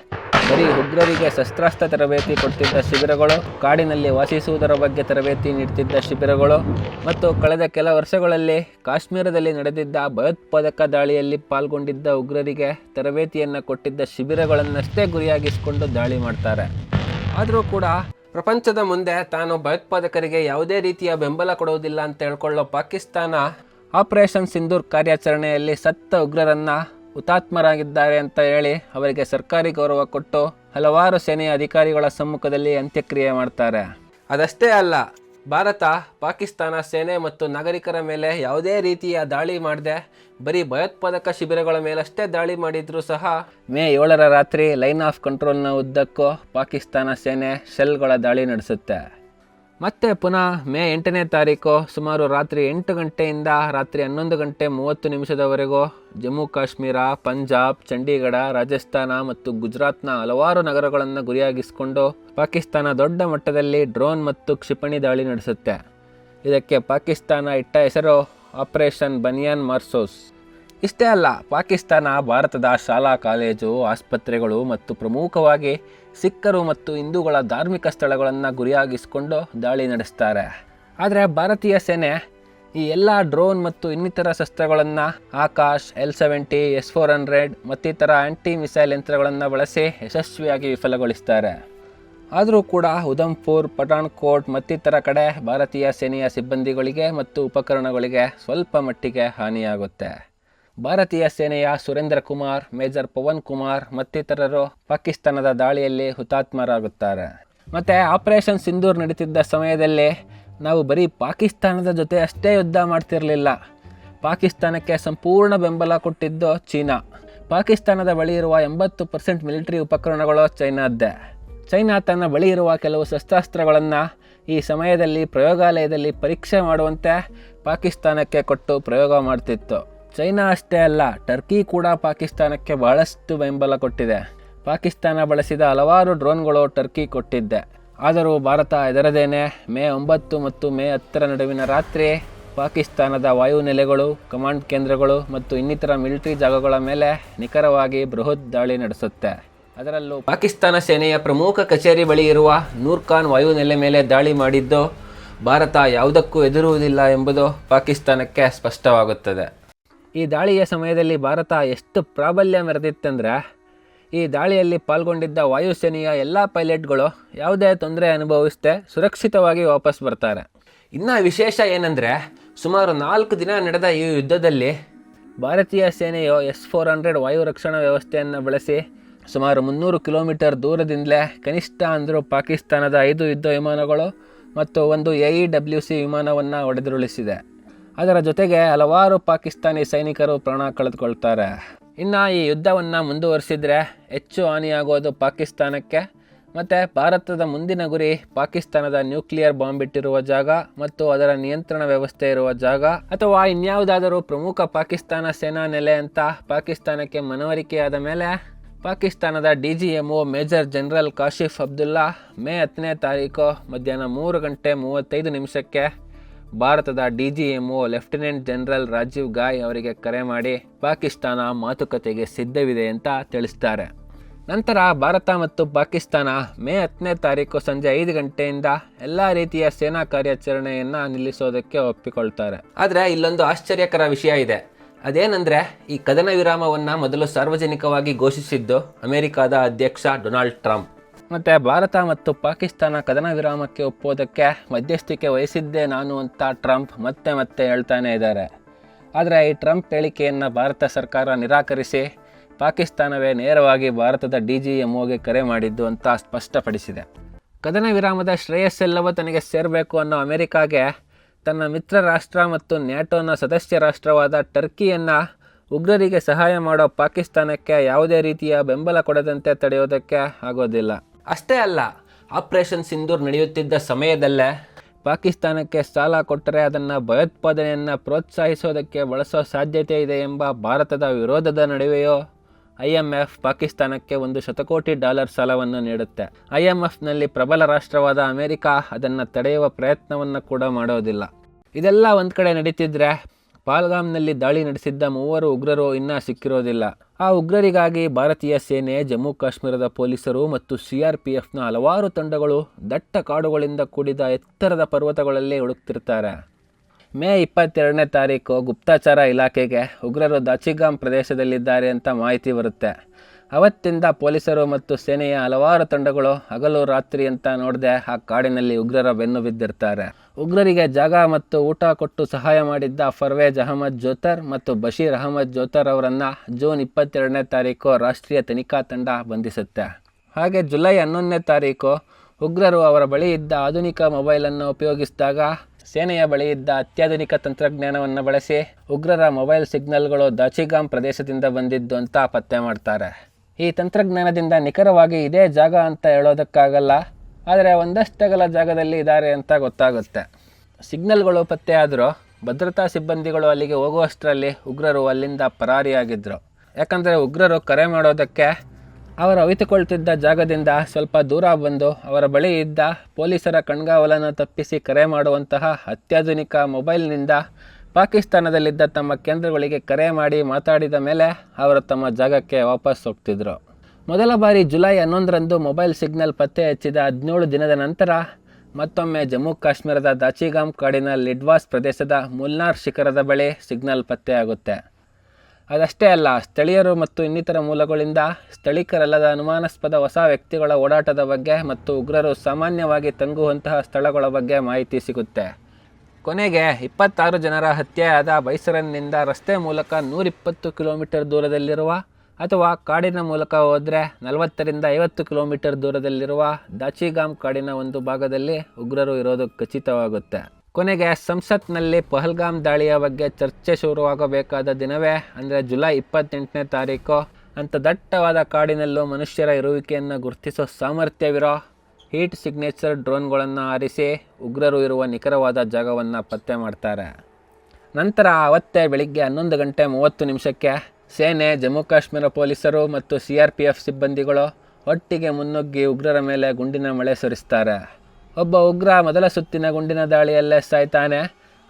ಬರೀ ಉಗ್ರರಿಗೆ ಶಸ್ತ್ರಾಸ್ತ್ರ ತರಬೇತಿ ಕೊಡ್ತಿದ್ದ ಶಿಬಿರಗಳು, ಕಾಡಿನಲ್ಲಿ ವಾಸಿಸುವುದರ ಬಗ್ಗೆ ತರಬೇತಿ ನೀಡ್ತಿದ್ದ ಶಿಬಿರಗಳು ಮತ್ತು ಕಳೆದ ಕೆಲ ವರ್ಷಗಳಲ್ಲಿ ಕಾಶ್ಮೀರದಲ್ಲಿ ನಡೆದಿದ್ದ ಭಯೋತ್ಪಾದಕ ದಾಳಿಯಲ್ಲಿ ಪಾಲ್ಗೊಂಡಿದ್ದ ಉಗ್ರರಿಗೆ ತರಬೇತಿಯನ್ನು ಕೊಟ್ಟಿದ್ದ ಶಿಬಿರಗಳನ್ನಷ್ಟೇ ಗುರಿಯಾಗಿಸಿಕೊಂಡು ದಾಳಿ ಮಾಡ್ತಾರೆ. ಆದರೂ ಕೂಡ ಪ್ರಪಂಚದ ಮುಂದೆ ತಾನು ಭಯೋತ್ಪಾದಕರಿಗೆ ಯಾವುದೇ ರೀತಿಯ ಬೆಂಬಲ ಕೊಡುವುದಿಲ್ಲ ಅಂತ ಹೇಳ್ಕೊಳ್ಳೋ ಪಾಕಿಸ್ತಾನ ಆಪರೇಷನ್ ಸಿಂಧೂರ್ ಕಾರ್ಯಾಚರಣೆಯಲ್ಲಿ ಸತ್ತ ಉಗ್ರರನ್ನ ಹುತಾತ್ಮರಾಗಿದ್ದಾರೆ ಅಂತ ಹೇಳಿ ಅವರಿಗೆ ಸರ್ಕಾರಿ ಗೌರವ ಕೊಟ್ಟು ಹಲವಾರು ಸೇನೆಯ ಅಧಿಕಾರಿಗಳ ಸಮ್ಮುಖದಲ್ಲಿ ಅಂತ್ಯಕ್ರಿಯೆ ಮಾಡ್ತಾರೆ. ಅದಷ್ಟೇ ಅಲ್ಲ ಭಾರತ, ಪಾಕಿಸ್ತಾನ ಸೇನೆ ಮತ್ತು ನಾಗರಿಕರ ಮೇಲೆ ಯಾವುದೇ ರೀತಿಯ ದಾಳಿ ಮಾಡದೆ, ಬರೀ ಭಯೋತ್ಪಾದಕ ಶಿಬಿರಗಳ ಮೇಲಷ್ಟೇ ದಾಳಿ ಮಾಡಿದರೂ ಸಹ ಮೇ ಏಳರ ರಾತ್ರಿ ಲೈನ್ ಆಫ್ ಕಂಟ್ರೋಲ್ನ ಉದ್ದಕ್ಕೂ ಪಾಕಿಸ್ತಾನ ಸೇನೆ ಶೆಲ್ಗಳ ದಾಳಿ ನಡೆಸುತ್ತೆ. ಮತ್ತೆ ಪುನಃ ಮೇ ಎಂಟನೇ ತಾರೀಕು ಸುಮಾರು ರಾತ್ರಿ ಎಂಟು ಗಂಟೆಯಿಂದ ರಾತ್ರಿ ಹನ್ನೊಂದು ಗಂಟೆ ಮೂವತ್ತು ನಿಮಿಷದವರೆಗೂ ಜಮ್ಮು ಕಾಶ್ಮೀರ, ಪಂಜಾಬ್, ಚಂಡೀಗಢ, ರಾಜಸ್ಥಾನ ಮತ್ತು ಗುಜರಾತ್ನ ಹಲವಾರು ನಗರಗಳನ್ನು ಗುರಿಯಾಗಿಸಿಕೊಂಡು ಪಾಕಿಸ್ತಾನ ದೊಡ್ಡ ಮಟ್ಟದಲ್ಲಿ ಡ್ರೋನ್ ಮತ್ತು ಕ್ಷಿಪಣಿ ದಾಳಿ ನಡೆಸುತ್ತೆ. ಇದಕ್ಕೆ ಪಾಕಿಸ್ತಾನ ಇಟ್ಟ ಹೆಸರು ಆಪರೇಷನ್ ಬನಿಯಾನ್ ಮಾರ್ಸೋಸ್. ಇಷ್ಟೇ ಅಲ್ಲ, ಪಾಕಿಸ್ತಾನ, ಭಾರತದ ಶಾಲಾ, ಕಾಲೇಜು, ಆಸ್ಪತ್ರೆಗಳು ಮತ್ತು ಪ್ರಮುಖವಾಗಿ ಸಿಖ್ಖರು ಮತ್ತು ಹಿಂದೂಗಳ ಧಾರ್ಮಿಕ ಸ್ಥಳಗಳನ್ನು ಗುರಿಯಾಗಿಸಿಕೊಂಡು ದಾಳಿ ನಡೆಸ್ತಾರೆ. ಆದರೆ ಭಾರತೀಯ ಸೇನೆ ಈ ಎಲ್ಲ ಡ್ರೋನ್ ಮತ್ತು ಇನ್ನಿತರ ಶಸ್ತ್ರಗಳನ್ನು Akash, L seventy, S four hundred ಮತ್ತಿತರ ಆ್ಯಂಟಿ ಮಿಸೈಲ್ ಯಂತ್ರಗಳನ್ನು ಬಳಸಿ ಯಶಸ್ವಿಯಾಗಿ ವಿಫಲಗೊಳಿಸ್ತಾರೆ. ಆದರೂ ಕೂಡ ಉಧಂಪುರ್, ಪಠಾಣ್ಕೋಟ್ ಮತ್ತಿತರ ಕಡೆ ಭಾರತೀಯ ಸೇನೆಯ ಸಿಬ್ಬಂದಿಗಳಿಗೆ ಮತ್ತು ಉಪಕರಣಗಳಿಗೆ ಸ್ವಲ್ಪ ಮಟ್ಟಿಗೆ ಹಾನಿಯಾಗುತ್ತೆ. ಭಾರತೀಯ ಸೇನೆಯ ಸುರೇಂದ್ರ ಕುಮಾರ್, ಮೇಜರ್ ಪವನ್ ಕುಮಾರ್ ಮತ್ತಿತರರು ಪಾಕಿಸ್ತಾನದ ದಾಳಿಯಲ್ಲಿ ಹುತಾತ್ಮರಾಗುತ್ತಾರೆ. ಮತ್ತು ಆಪರೇಷನ್ ಸಿಂಧೂರ್ ನಡೀತಿದ್ದ ಸಮಯದಲ್ಲಿ ನಾವು ಬರೀ ಪಾಕಿಸ್ತಾನದ ಜೊತೆ ಅಷ್ಟೇ ಯುದ್ಧ ಮಾಡ್ತಿರಲಿಲ್ಲ. ಪಾಕಿಸ್ತಾನಕ್ಕೆ ಸಂಪೂರ್ಣ ಬೆಂಬಲ ಕೊಟ್ಟಿದ್ದು ಚೀನಾ. ಪಾಕಿಸ್ತಾನದ ಬಳಿ ಇರುವ ಎಂಬತ್ತು ಪರ್ಸೆಂಟ್ ಮಿಲಿಟರಿ ಉಪಕರಣಗಳು ಚೈನಾದ್ದೇ. ಚೈನಾ ತನ್ನ ಬಳಿ ಇರುವ ಕೆಲವು ಶಸ್ತ್ರಾಸ್ತ್ರಗಳನ್ನು ಈ ಸಮಯದಲ್ಲಿ ಪ್ರಯೋಗಾಲಯದಲ್ಲಿ ಪರೀಕ್ಷೆ ಮಾಡುವಂತೆ ಪಾಕಿಸ್ತಾನಕ್ಕೆ ಕೊಟ್ಟು ಪ್ರಯೋಗ ಮಾಡ್ತಿತ್ತು. ಚೈನಾ ಅಷ್ಟೇ ಅಲ್ಲ, ಟರ್ಕಿ ಕೂಡ ಪಾಕಿಸ್ತಾನಕ್ಕೆ ಬಹಳಷ್ಟು ಬೆಂಬಲ ಕೊಟ್ಟಿದೆ. ಪಾಕಿಸ್ತಾನ ಬಳಸಿದ ಹಲವಾರು ಡ್ರೋನ್ಗಳು ಟರ್ಕಿ ಕೊಟ್ಟಿದ್ದೆ. ಆದರೂ ಭಾರತ ಎದರದೇನೆ ಮೇ ಒಂಬತ್ತು ಮತ್ತು ಮೇ ಹತ್ತರ ನಡುವಿನ ರಾತ್ರಿ ಪಾಕಿಸ್ತಾನದ ವಾಯುನೆಲೆಗಳು, ಕಮಾಂಡ್ ಕೇಂದ್ರಗಳು ಮತ್ತು ಇನ್ನಿತರ ಮಿಲಿಟರಿ ಜಾಗಗಳ ಮೇಲೆ ನಿಖರವಾಗಿ ಬೃಹತ್ ದಾಳಿ ನಡೆಸುತ್ತೆ. ಅದರಲ್ಲೂ ಪಾಕಿಸ್ತಾನ ಸೇನೆಯ ಪ್ರಮುಖ ಕಚೇರಿ ಬಳಿ ಇರುವ ನೂರ್ಖಾನ್ ವಾಯುನೆಲೆ ಮೇಲೆ ದಾಳಿ ಮಾಡಿದ್ದು ಭಾರತ ಯಾವುದಕ್ಕೂ ಎದುರುವುದಿಲ್ಲ ಎಂಬುದು ಪಾಕಿಸ್ತಾನಕ್ಕೆ ಸ್ಪಷ್ಟವಾಗುತ್ತದೆ. ಈ ದಾಳಿಯ ಸಮಯದಲ್ಲಿ ಭಾರತ ಎಷ್ಟು ಪ್ರಾಬಲ್ಯ ಮೆರೆದಿತ್ತಂದರೆ, ಈ ದಾಳಿಯಲ್ಲಿ ಪಾಲ್ಗೊಂಡಿದ್ದ ವಾಯುಸೇನೆಯ ಎಲ್ಲ ಪೈಲಟ್ಗಳು ಯಾವುದೇ ತೊಂದರೆ ಅನುಭವಿಸದೆ ಸುರಕ್ಷಿತವಾಗಿ ವಾಪಸ್ ಬರ್ತಾರೆ. ಇನ್ನು ವಿಶೇಷ ಏನಂದರೆ, ಸುಮಾರು ನಾಲ್ಕು ದಿನ ನಡೆದ ಈ ಯುದ್ಧದಲ್ಲಿ ಭಾರತೀಯ ಸೇನೆಯು ಎಸ್ ಫೋರ್ ಹಂಡ್ರೆಡ್ ವಾಯು ರಕ್ಷಣಾ ವ್ಯವಸ್ಥೆಯನ್ನು ಬಳಸಿ ಸುಮಾರು ಮುನ್ನೂರು ಕಿಲೋಮೀಟರ್ ದೂರದಿಂದಲೇ ಕನಿಷ್ಠ ಅಂದರೂ ಪಾಕಿಸ್ತಾನದ ಐದು ಯುದ್ಧ ವಿಮಾನಗಳು ಮತ್ತು ಒಂದು ಎ ಇ ಡಬ್ಲ್ಯೂ ಸಿ ವಿಮಾನವನ್ನು ಹೊಡೆದುರುಳಿಸಿದೆ ಅದರ ಜೊತೆಗೆ ಹಲವಾರು ಪಾಕಿಸ್ತಾನಿ ಸೈನಿಕರು ಪ್ರಾಣ ಕಳೆದುಕೊಳ್ತಾರೆ. ಇನ್ನು ಈ ಯುದ್ಧವನ್ನು ಮುಂದುವರಿಸಿದರೆ ಹೆಚ್ಚು ಹಾನಿಯಾಗೋದು ಪಾಕಿಸ್ತಾನಕ್ಕೆ. ಮತ್ತು ಭಾರತದ ಮುಂದಿನ ಗುರಿ ಪಾಕಿಸ್ತಾನದ ನ್ಯೂಕ್ಲಿಯರ್ ಬಾಂಬ್ ಇಟ್ಟಿರುವ ಜಾಗ ಮತ್ತು ಅದರ ನಿಯಂತ್ರಣ ವ್ಯವಸ್ಥೆ ಇರುವ ಜಾಗ. ಅಥವಾ ಇನ್ಯಾವುದಾದರೂ ಪ್ರಮುಖ ಪಾಕಿಸ್ತಾನ ಸೇನಾ ನೆಲೆ ಅಂತ ಪಾಕಿಸ್ತಾನಕ್ಕೆ ಮನವರಿಕೆಯಾದ ಮೇಲೆ ಪಾಕಿಸ್ತಾನದ D G M O major general Kashif Abdullah May ಹತ್ತನೇ ತಾರೀಕು ಮಧ್ಯಾಹ್ನ ಮೂರು ಗಂಟೆ ಮೂವತ್ತೈದು ನಿಮಿಷಕ್ಕೆ ಭಾರತದ D G M O, lieutenant general Rajiv Ghai ಅವರಿಗೆ ಕರೆ ಮಾಡಿ ಪಾಕಿಸ್ತಾನ ಮಾತುಕತೆಗೆ ಸಿದ್ಧವಿದೆ ಅಂತ ತಿಳಿಸ್ತಾರೆ. ನಂತರ ಭಾರತ ಮತ್ತು ಪಾಕಿಸ್ತಾನ ಮೇ ಹತ್ತನೇ ತಾರೀಕು ಸಂಜೆ ಐದು ಗಂಟೆಯಿಂದ ಎಲ್ಲ ರೀತಿಯ ಸೇನಾ ಕಾರ್ಯಾಚರಣೆಯನ್ನು ನಿಲ್ಲಿಸೋದಕ್ಕೆ ಒಪ್ಪಿಕೊಳ್ತಾರೆ. ಆದರೆ ಇಲ್ಲೊಂದು ಆಶ್ಚರ್ಯಕರ ವಿಷಯ ಇದೆ. ಅದೇನೆಂದರೆ ಈ ಕದನ ವಿರಾಮವನ್ನು ಮೊದಲು ಸಾರ್ವಜನಿಕವಾಗಿ ಘೋಷಿಸಿದ್ದು ಅಮೆರಿಕಾದ ಅಧ್ಯಕ್ಷ ಡೊನಾಲ್ಡ್ ಟ್ರಂಪ್. ಮತ್ತು ಭಾರತ ಮತ್ತು ಪಾಕಿಸ್ತಾನ ಕದನ ವಿರಾಮಕ್ಕೆ ಒಪ್ಪೋದಕ್ಕೆ ಮಧ್ಯಸ್ಥಿಕೆ ವಹಿಸಿದ್ದೇ ನಾನು ಅಂತ ಟ್ರಂಪ್ ಮತ್ತೆ ಮತ್ತೆ ಹೇಳ್ತಾನೆ ಇದ್ದಾರೆ. ಆದರೆ ಈ ಟ್ರಂಪ್ ಹೇಳಿಕೆಯನ್ನು ಭಾರತ ಸರ್ಕಾರ ನಿರಾಕರಿಸಿ ಪಾಕಿಸ್ತಾನವೇ ನೇರವಾಗಿ ಭಾರತದ ಡಿ ಜಿ ಎಂ ಒಗೆ ಕರೆ ಮಾಡಿದ್ದು ಅಂತ ಸ್ಪಷ್ಟಪಡಿಸಿದೆ. ಕದನ ವಿರಾಮದ ಶ್ರೇಯಸ್ಸೆಲ್ಲವೂ ತನಗೆ ಸೇರಬೇಕು ಅನ್ನೋ ಅಮೆರಿಕಾಗೆ ತನ್ನ ಮಿತ್ರ ರಾಷ್ಟ್ರ ಮತ್ತು ನ್ಯಾಟೋನ ಸದಸ್ಯ ರಾಷ್ಟ್ರವಾದ ಟರ್ಕಿಯನ್ನು ಉಗ್ರರಿಗೆ ಸಹಾಯ ಮಾಡೋ ಪಾಕಿಸ್ತಾನಕ್ಕೆ ಯಾವುದೇ ರೀತಿಯ ಬೆಂಬಲ ಕೊಡದಂತೆ ತಡೆಯೋದಕ್ಕೆ ಆಗೋದಿಲ್ಲ. ಅಷ್ಟೇ ಅಲ್ಲ, ಆಪರೇಷನ್ ಸಿಂಧೂರ್ ನಡೆಯುತ್ತಿದ್ದ ಸಮಯದಲ್ಲೇ ಪಾಕಿಸ್ತಾನಕ್ಕೆ ಸಾಲ ಕೊಟ್ಟರೆ ಅದನ್ನು ಭಯೋತ್ಪಾದನೆಯನ್ನು ಪ್ರೋತ್ಸಾಹಿಸೋದಕ್ಕೆ ಬಳಸೋ ಸಾಧ್ಯತೆ ಇದೆ ಎಂಬ ಭಾರತದ ವಿರೋಧದ ನಡುವೆಯೂ, ಐ ಎಂ ಎಫ್ ಪಾಕಿಸ್ತಾನಕ್ಕೆ ಒಂದು ಶತಕೋಟಿ ಡಾಲರ್ ಸಾಲವನ್ನು ನೀಡುತ್ತೆ. ಐ ಎಂ ಎಫ್ನಲ್ಲಿ ಪ್ರಬಲ ರಾಷ್ಟ್ರವಾದ ಅಮೆರಿಕ ಅದನ್ನು ತಡೆಯುವ ಪ್ರಯತ್ನವನ್ನು ಕೂಡ ಮಾಡೋದಿಲ್ಲ. ಇದೆಲ್ಲ ಒಂದು ಕಡೆ ನಡೀತಿದ್ರೆ ಪಾಲ್ಗಾಮ್ನಲ್ಲಿ ದಾಳಿ ನಡೆಸಿದ್ದ ಮೂವರು ಉಗ್ರರು ಇನ್ನೂ ಸಿಕ್ಕಿರೋದಿಲ್ಲ. ಆ ಉಗ್ರರಿಗಾಗಿ ಭಾರತೀಯ ಸೇನೆ, ಜಮ್ಮು ಕಾಶ್ಮೀರದ ಪೊಲೀಸರು ಮತ್ತು ಸಿಆರ್ಪಿಎಫ್ನ ಹಲವಾರು ತಂಡಗಳು ದಟ್ಟ ಕಾಡುಗಳಿಂದ ಕೂಡಿದ ಎತ್ತರದ ಪರ್ವತಗಳಲ್ಲಿ ಹುಡುಕ್ತಿರ್ತಾರೆ. ಮೇ ಇಪ್ಪತ್ತೆರಡನೇ ತಾರೀಕು ಗುಪ್ತಾಚಾರ ಇಲಾಖೆಗೆ ಉಗ್ರರು ದಾಚಿಗಾಮ್ ಪ್ರದೇಶದಲ್ಲಿದ್ದಾರೆ ಅಂತ ಮಾಹಿತಿ ಬರುತ್ತೆ. ಅವತ್ತಿಂದ ಪೊಲೀಸರು ಮತ್ತು ಸೇನೆಯ ಹಲವಾರು ತಂಡಗಳು ಹಗಲು ರಾತ್ರಿ ಅಂತ ನೋಡದೆ ಆ ಕಾಡಿನಲ್ಲಿ ಉಗ್ರರ ಬೆನ್ನು ಬಿದ್ದಿರ್ತಾರೆ. ಉಗ್ರರಿಗೆ ಜಾಗ ಮತ್ತು ಊಟ ಕೊಟ್ಟು ಸಹಾಯ ಮಾಡಿದ್ದ ಫರ್ವೇಜ್ ಅಹಮದ್ ಜೋತರ್ ಮತ್ತು ಬಶೀರ್ ಅಹಮದ್ ಜೋತರ್ ಅವರನ್ನು ಜೂನ್ ಇಪ್ಪತ್ತೆರಡನೇ ತಾರೀಕು ರಾಷ್ಟ್ರೀಯ ತನಿಖಾ ತಂಡ ಬಂಧಿಸುತ್ತೆ. ಹಾಗೆ ಜುಲೈ ಹನ್ನೊಂದನೇ ತಾರೀಕು ಉಗ್ರರು ಅವರ ಬಳಿ ಇದ್ದ ಆಧುನಿಕ ಮೊಬೈಲನ್ನು ಉಪಯೋಗಿಸಿದಾಗ ಸೇನೆಯ ಬಳಿ ಇದ್ದ ಅತ್ಯಾಧುನಿಕ ತಂತ್ರಜ್ಞಾನವನ್ನು ಬಳಸಿ ಉಗ್ರರ ಮೊಬೈಲ್ ಸಿಗ್ನಲ್ಗಳು ದಾಚಿಗಾಮ್ ಪ್ರದೇಶದಿಂದ ಬಂದಿದ್ದು ಅಂತ ಪತ್ತೆ ಮಾಡ್ತಾರೆ. ಈ ತಂತ್ರಜ್ಞಾನದಿಂದ ನಿಖರವಾಗಿ ಇದೇ ಜಾಗ ಅಂತ ಹೇಳೋದಕ್ಕಾಗಲ್ಲ. ಆದರೆ ಒಂದಷ್ಟಗಲ ಜಾಗದಲ್ಲಿ ಇದ್ದಾರೆ ಅಂತ ಗೊತ್ತಾಗುತ್ತೆ. ಸಿಗ್ನಲ್ಗಳು ಪತ್ತೆ ಆದರೂ ಭದ್ರತಾ ಸಿಬ್ಬಂದಿಗಳು ಅಲ್ಲಿಗೆ ಹೋಗುವಷ್ಟರಲ್ಲಿ ಉಗ್ರರು ಅಲ್ಲಿಂದ ಪರಾರಿಯಾಗಿದ್ದರು ಯಾಕಂದರೆ ಉಗ್ರರು ಕರೆ ಮಾಡೋದಕ್ಕೆ ಅವರು ಅವಿತುಕೊಳ್ತಿದ್ದ ಜಾಗದಿಂದ ಸ್ವಲ್ಪ ದೂರ ಬಂದು ಅವರ ಬಳಿ ಇದ್ದ ಪೊಲೀಸರ ಕಣ್ಗಾವಲನ್ನು ತಪ್ಪಿಸಿ ಕರೆ ಮಾಡುವಂತಹ ಅತ್ಯಾಧುನಿಕ ಮೊಬೈಲ್ನಿಂದ ಪಾಕಿಸ್ತಾನದಲ್ಲಿದ್ದ ತಮ್ಮ ಕೇಂದ್ರಗಳಿಗೆ ಕರೆ ಮಾಡಿ ಮಾತಾಡಿದ ಮೇಲೆ ಅವರು ತಮ್ಮ ಜಾಗಕ್ಕೆ ವಾಪಸ್ ಹೋಗ್ತಿದ್ರು. ಮೊದಲ ಬಾರಿ ಜುಲೈ ಹನ್ನೊಂದರಂದು ಮೊಬೈಲ್ ಸಿಗ್ನಲ್ ಪತ್ತೆ ಹಚ್ಚಿದ ಹದಿನೇಳು ದಿನದ ನಂತರ ಮತ್ತೊಮ್ಮೆ ಜಮ್ಮು ಕಾಶ್ಮೀರದ ದಾಚಿಗಾಮ್ ಕಾಡಿನ ಲಿಡ್ವಾಸ್ ಪ್ರದೇಶದ ಮುಲ್ನಾರ್ ಶಿಖರದ ಬಳಿ ಸಿಗ್ನಲ್ ಪತ್ತೆಯಾಗುತ್ತೆ ಅದಷ್ಟೇ ಅಲ್ಲ, ಸ್ಥಳೀಯರು ಮತ್ತು ಇನ್ನಿತರ ಮೂಲಗಳಿಂದ ಸ್ಥಳೀಕರಲ್ಲದ ಅನುಮಾನಾಸ್ಪದ ಹೊಸ ವ್ಯಕ್ತಿಗಳ ಓಡಾಟದ ಬಗ್ಗೆ ಮತ್ತು ಉಗ್ರರು ಸಾಮಾನ್ಯವಾಗಿ ತಂಗುವಂತಹ ಸ್ಥಳಗಳ ಬಗ್ಗೆ ಮಾಹಿತಿ ಸಿಗುತ್ತೆ. ಕೊನೆಗೆ ಇಪ್ಪತ್ತಾರು ಜನರ ಹತ್ಯೆಯಾದ ಬೈಸರನ್ನಿಂದ ರಸ್ತೆ ಮೂಲಕ ನೂರಿಪ್ಪತ್ತು ಕಿಲೋಮೀಟರ್ ದೂರದಲ್ಲಿರುವ ಅಥವಾ ಕಾಡಿನ ಮೂಲಕ ಹೋದರೆ ನಲವತ್ತರಿಂದ ಐವತ್ತು ಕಿಲೋಮೀಟರ್ ದೂರದಲ್ಲಿರುವ ದಾಚಿಗಾಮ್ ಕಾಡಿನ ಒಂದು ಭಾಗದಲ್ಲಿ ಉಗ್ರರು ಇರೋದು ಖಚಿತವಾಗುತ್ತೆ. ಕೊನೆಗೆ ಸಂಸತ್ನಲ್ಲಿ ಪಹಲ್ಗಾಮ್ ದಾಳಿಯ ಬಗ್ಗೆ ಚರ್ಚೆ ಶುರುವಾಗಬೇಕಾದ ದಿನವೇ, ಅಂದರೆ ಜುಲೈ ಇಪ್ಪತ್ತೆಂಟನೇ ತಾರೀಕು ಅಂಥ ದಟ್ಟವಾದ ಕಾಡಿನಲ್ಲೂ ಮನುಷ್ಯರ ಇರುವಿಕೆಯನ್ನು ಗುರುತಿಸೋ ಸಾಮರ್ಥ್ಯವಿರೋ ಹೀಟ್ ಸಿಗ್ನೇಚರ್ ಡ್ರೋನ್ಗಳನ್ನು ಆರಿಸಿ ಉಗ್ರರು ಇರುವ ನಿಖರವಾದ ಜಾಗವನ್ನು ಪತ್ತೆ ಮಾಡ್ತಾರೆ. ನಂತರ ಅವತ್ತೇ ಬೆಳಿಗ್ಗೆ ಹನ್ನೊಂದು ಗಂಟೆ ಮೂವತ್ತು ನಿಮಿಷಕ್ಕೆ ಸೇನೆ, ಜಮ್ಮು ಕಾಶ್ಮೀರ ಪೊಲೀಸರು ಮತ್ತು ಸಿ ಆರ್ ಪಿ ಎಫ್ ಸಿಬ್ಬಂದಿಗಳು ಒಟ್ಟಿಗೆ ಮುನ್ನುಗ್ಗಿ ಉಗ್ರರ ಮೇಲೆ ಗುಂಡಿನ ಮಳೆ ಸುರಿಸ್ತಾರೆ. ಒಬ್ಬ ಉಗ್ರ ಮೊದಲ ಸುತ್ತಿನ ಗುಂಡಿನ ದಾಳಿಯಲ್ಲೇ ಸಾಯ್ತಾನೆ.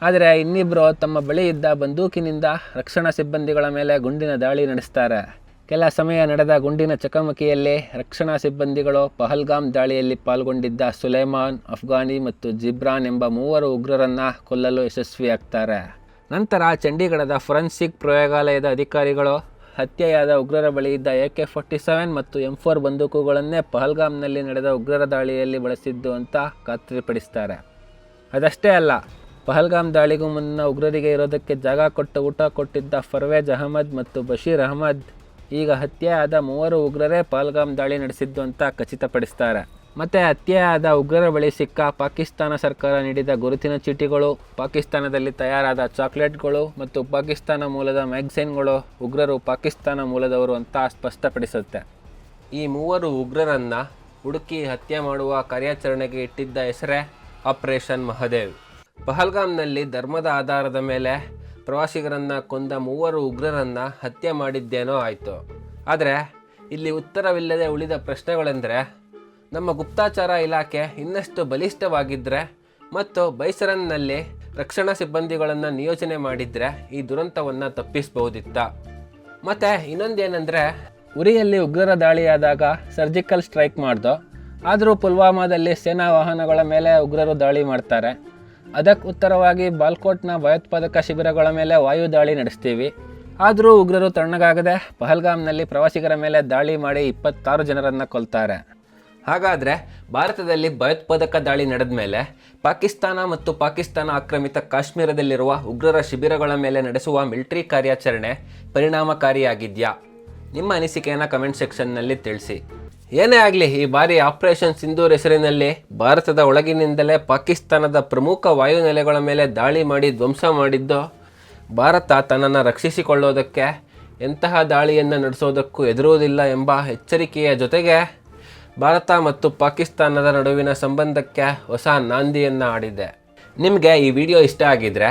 ಆದರೆ ಇನ್ನಿಬ್ಬರು ತಮ್ಮ ಬಳಿ ಇದ್ದ ಬಂದೂಕಿನಿಂದ ರಕ್ಷಣಾ ಸಿಬ್ಬಂದಿಗಳ ಮೇಲೆ ಗುಂಡಿನ ದಾಳಿ ನಡೆಸ್ತಾರೆ. ಕೆಲ ಸಮಯ ನಡೆದ ಗುಂಡಿನ ಚಕಮಕಿಯಲ್ಲಿ ರಕ್ಷಣಾ ಸಿಬ್ಬಂದಿಗಳು ಪಹಲ್ಗಾಮ್ ದಾಳಿಯಲ್ಲಿ ಪಾಲ್ಗೊಂಡಿದ್ದ ಸುಲೇಮಾನ್, ಅಫ್ಘಾನಿ ಮತ್ತು ಜಿಬ್ರಾನ್ ಎಂಬ ಮೂವರು ಉಗ್ರರನ್ನು ಕೊಲ್ಲಲು ಯಶಸ್ವಿಯಾಗ್ತಾರೆ. ನಂತರ ಚಂಡೀಗಢದ ಫೊರೆನ್ಸಿಕ್ ಪ್ರಯೋಗಾಲಯದ ಅಧಿಕಾರಿಗಳು ಹತ್ಯೆಯಾದ ಉಗ್ರರ ಬಳಿ ಇದ್ದ ಎ ಕೆ ಫೋರ್ಟಿ ಸೆವೆನ್ ಮತ್ತು ಎಂ ಫೋರ್ ಬಂದೂಕುಗಳನ್ನೇ ಪಹಲ್ಗಾಮ್ನಲ್ಲಿ ನಡೆದ ಉಗ್ರರ ದಾಳಿಯಲ್ಲಿ ಬಳಸಿದ್ದು ಅಂತ ಖಾತ್ರಿಪಡಿಸ್ತಾರೆ. ಅದಷ್ಟೇ ಅಲ್ಲ, ಪಹಲ್ಗಾಮ್ ದಾಳಿಗೂ ಮುನ್ನ ಉಗ್ರರಿಗೆ ಇರೋದಕ್ಕೆ ಜಾಗ ಕೊಟ್ಟು ಊಟ ಕೊಟ್ಟಿದ್ದ ಫರ್ವೇಜ್ ಅಹಮದ್ ಮತ್ತು ಬಶೀರ್ ಅಹಮದ್ ಈಗ ಹತ್ಯೆಯಾದ ಮೂವರು ಉಗ್ರರೇ ಪಹಲ್ಗಾಮ್ ದಾಳಿ ನಡೆಸಿದ್ದು ಅಂತ ಖಚಿತಪಡಿಸ್ತಾರೆ. ಮತ್ತು ಹತ್ಯೆಯಾದ ಉಗ್ರರ ಬಳಿ ಸಿಕ್ಕ ಪಾಕಿಸ್ತಾನ ಸರ್ಕಾರ ನೀಡಿದ ಗುರುತಿನ ಚೀಟಿಗಳು, ಪಾಕಿಸ್ತಾನದಲ್ಲಿ ತಯಾರಾದ ಚಾಕ್ಲೇಟ್ಗಳು ಮತ್ತು ಪಾಕಿಸ್ತಾನ ಮೂಲದ ಮ್ಯಾಗ್ಝೈನ್ಗಳು ಉಗ್ರರು ಪಾಕಿಸ್ತಾನ ಮೂಲದವರು ಅಂತ ಸ್ಪಷ್ಟಪಡಿಸುತ್ತೆ. ಈ ಮೂವರು ಉಗ್ರರನ್ನು ಹುಡುಕಿ ಹತ್ಯೆ ಮಾಡುವ ಕಾರ್ಯಾಚರಣೆಗೆ ಇಟ್ಟಿದ್ದ ಹೆಸರೇ ಆಪರೇಷನ್ ಮಹದೇವ್. ಪಹಲ್ಗಾಮ್ನಲ್ಲಿ ಧರ್ಮದ ಆಧಾರದ ಮೇಲೆ ಪ್ರವಾಸಿಗರನ್ನು ಕೊಂದ ಮೂವರು ಉಗ್ರರನ್ನು ಹತ್ಯೆ ಮಾಡಿದ್ದೇನೋ ಆಯಿತು. ಆದರೆ, ಇಲ್ಲಿ ಉತ್ತರವಿಲ್ಲದೆ ಉಳಿದ ಪ್ರಶ್ನೆಗಳೆಂದರೆ ನಮ್ಮ ಗುಪ್ತಾಚಾರ ಇಲಾಖೆ ಇನ್ನಷ್ಟು ಬಲಿಷ್ಠವಾಗಿದ್ದರೆ ಮತ್ತು ಬೈಸರನ್ನಲ್ಲಿ ರಕ್ಷಣಾ ಸಿಬ್ಬಂದಿಗಳನ್ನು ನಿಯೋಜನೆ ಮಾಡಿದರೆ ಈ ದುರಂತವನ್ನು ತಪ್ಪಿಸಬಹುದಿತ್ತ. ಮತ್ತು ಇನ್ನೊಂದೇನೆಂದರೆ, ಉರಿಯಲ್ಲಿ ಉಗ್ರರ ದಾಳಿಯಾದಾಗ ಸರ್ಜಿಕಲ್ ಸ್ಟ್ರೈಕ್ ಮಾಡ್ದು, ಆದರೂ ಪುಲ್ವಾಮಾದಲ್ಲಿ ಸೇನಾ ವಾಹನಗಳ ಮೇಲೆ ಉಗ್ರರು ದಾಳಿ ಮಾಡ್ತಾರೆ. ಅದಕ್ಕೆ ಉತ್ತರವಾಗಿ ಬಾಲ್ಕೋಟ್ನ ಭಯೋತ್ಪಾದಕ ಶಿಬಿರಗಳ ಮೇಲೆ ವಾಯು ದಾಳಿ ನಡೆಸ್ತೀವಿ. ಆದರೂ ಉಗ್ರರು ತಣ್ಣಗಾಗದೆ ಪಹಲ್ಗಾಮ್ನಲ್ಲಿ ಪ್ರವಾಸಿಗರ ಮೇಲೆ ದಾಳಿ ಮಾಡಿ ಇಪ್ಪತ್ತಾರು ಜನರನ್ನು ಕೊಲ್ತಾರೆ. ಹಾಗಾದರೆ ಭಾರತದಲ್ಲಿ ಭಯೋತ್ಪಾದಕ ದಾಳಿ ನಡೆದ ಮೇಲೆ ಪಾಕಿಸ್ತಾನ ಮತ್ತು ಪಾಕಿಸ್ತಾನ ಆಕ್ರಮಿತ ಕಾಶ್ಮೀರದಲ್ಲಿರುವ ಉಗ್ರರ ಶಿಬಿರಗಳ ಮೇಲೆ ನಡೆಸುವ ಮಿಲಿಟರಿ ಕಾರ್ಯಾಚರಣೆ ಪರಿಣಾಮಕಾರಿಯಾಗಿದೆಯಾ? ನಿಮ್ಮ ಅನಿಸಿಕೆಯನ್ನು ಕಮೆಂಟ್ ಸೆಕ್ಷನ್ನಲ್ಲಿ ತಿಳಿಸಿ. ಏನೇ ಆಗಲಿ, ಈ ಬಾರಿ ಆಪರೇಷನ್ ಸಿಂಧೂರ್ ಹೆಸರಿನಲ್ಲಿ ಭಾರತದ ಒಳಗಿನಿಂದಲೇ ಪಾಕಿಸ್ತಾನದ ಪ್ರಮುಖ ವಾಯುನೆಲೆಗಳ ಮೇಲೆ ದಾಳಿ ಮಾಡಿ ಧ್ವಂಸ ಮಾಡಿದ್ದು? ಭಾರತ ತನ್ನನ್ನು ರಕ್ಷಿಸಿಕೊಳ್ಳೋದಕ್ಕೆ ಎಂತಹ ದಾಳಿಯನ್ನು ನಡೆಸೋದಕ್ಕೂ ಎದುರುವುದಿಲ್ಲ ಎಂಬ ಎಚ್ಚರಿಕೆಯ ಜೊತೆಗೆ ಭಾರತ ಮತ್ತು ಪಾಕಿಸ್ತಾನದ ನಡುವಿನ ಸಂಬಂಧಕ್ಕೆ ಹೊಸ ನಾಂದಿಯನ್ನು ಆಡಿದೆ. ನಿಮಗೆ ಈ ವಿಡಿಯೋ ಇಷ್ಟ ಆಗಿದ್ರೆ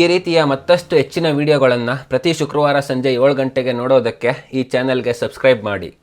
ಈ ರೀತಿಯ ಮತ್ತಷ್ಟು ಹೆಚ್ಚಿನ ವಿಡಿಯೋಗಳನ್ನು ಪ್ರತಿ ಶುಕ್ರವಾರ ಸಂಜೆ ಏಳು ಗಂಟೆಗೆ ನೋಡೋದಕ್ಕೆ ಈ ಚಾನಲ್ಗೆ ಸಬ್ಸ್ಕ್ರೈಬ್ ಮಾಡಿ.